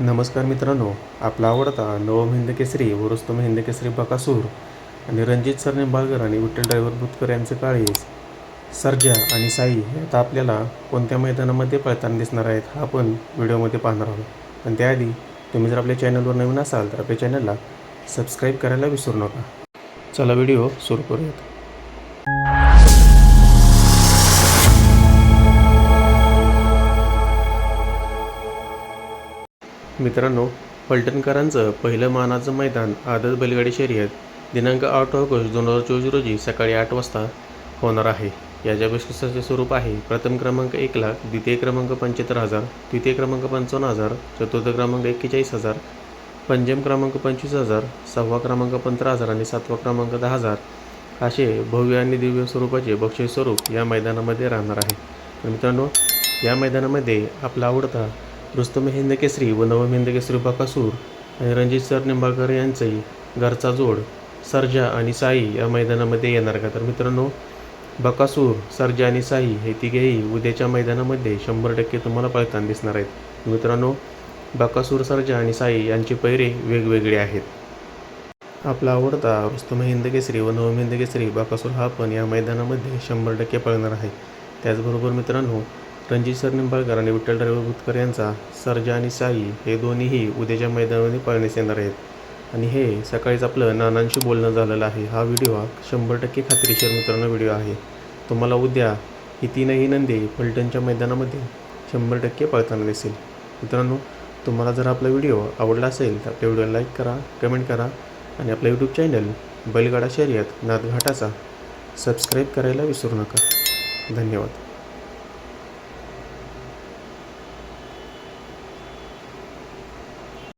नमस्कार मित्रांनो आपला आवडता नवम हिंद केसरी व रुस्तम हिंद केसरी बकासूर आणि रणजित सर निंबाळकर आणि विठ्ठल ड्रायव्हर बुतकर यांचे काळीस सर्जा आणि साई हे आता आपल्याला कोणत्या मैदानामध्ये पळताना दिसणार आहेत हा आपण व्हिडिओमध्ये पाहणार आहोत. पण त्याआधी तुम्ही जर आपल्या चॅनलवर नवीन असाल तर आपल्या चॅनलला सबस्क्राईब करायला विसरू नका. चला व्हिडिओ सुरू करूयात. मित्रांनो पलटणकरांचं पहिलं मानाचं मैदान आदत बैलगाडी शर्यत दिनांक आठ ऑगस्ट दोन हजार चोवीस रोजी सकाळी आठ वाजता होणार आहे. याच्या बक्षिसाचे स्वरूप आहे प्रथम क्रमांक एक लाख द्वितीय क्रमांक पंच्याहत्तर हजार तृतीय क्रमांक पंचावन्न हजार चतुर्थ क्रमांक एक्केचाळीस हजार पंचम क्रमांक पंचवीस हजार सहावा क्रमांक पंधरा हजार आणि सातवा क्रमांक दहा हजार असे भव्य आणि दिव्य स्वरूपाचे बक्षीस स्वरूप या मैदानामध्ये राहणार आहे. मित्रांनो या मैदानामध्ये आपला आवडता रुस्तम हिंद केसरी व नवम हिंद केसरी बकासूर आणि रणजित सर निंबाळकर यांचे घरचा जोड सर्जा आणि साई या मैदानामध्ये येणार का? तर मित्रांनो बकासूर सर्जा आणि साई हे तिघेही उद्याच्या मैदानामध्ये शंभर टक्के तुम्हाला पळताना दिसणार आहेत. मित्रांनो बकासूर सर्जा आणि साई यांचे पैरे वेगवेगळे आहेत. आपला आवडता रुस्तम हिंद केसरी व नवम हिंद केसरी बाकासूर हा पण या मैदानामध्ये शंभर टक्के पळणार आहे. त्याचबरोबर मित्रांनो रणजित सरनिंबाळकर आणि विठ्ठल ड्रायव्हर बुतकर यांचा सर्जा आणि साई हे दोन्हीही उद्याच्या मैदानामध्ये पळण्यास येणार आहेत. आणि हे सकाळीच आपलं नानांशी बोलणं झालेलं आहे. हा व्हिडिओ हा शंभर टक्के खात्रीशीर मित्रांनो व्हिडिओ आहे. तुम्हाला उद्या ही तीनही नंदी फलटणच्या मैदानामध्ये शंभर टक्के पळताना दिसेल. मित्रांनो तुम्हाला जर आपला व्हिडिओ आवडला असेल तर आपल्या व्हिडिओला लाईक करा कमेंट करा आणि आपलं यूट्यूब चॅनल बैलगाडा शर्यत नादघाटाचा सबस्क्राईब करायला विसरू नका. धन्यवाद.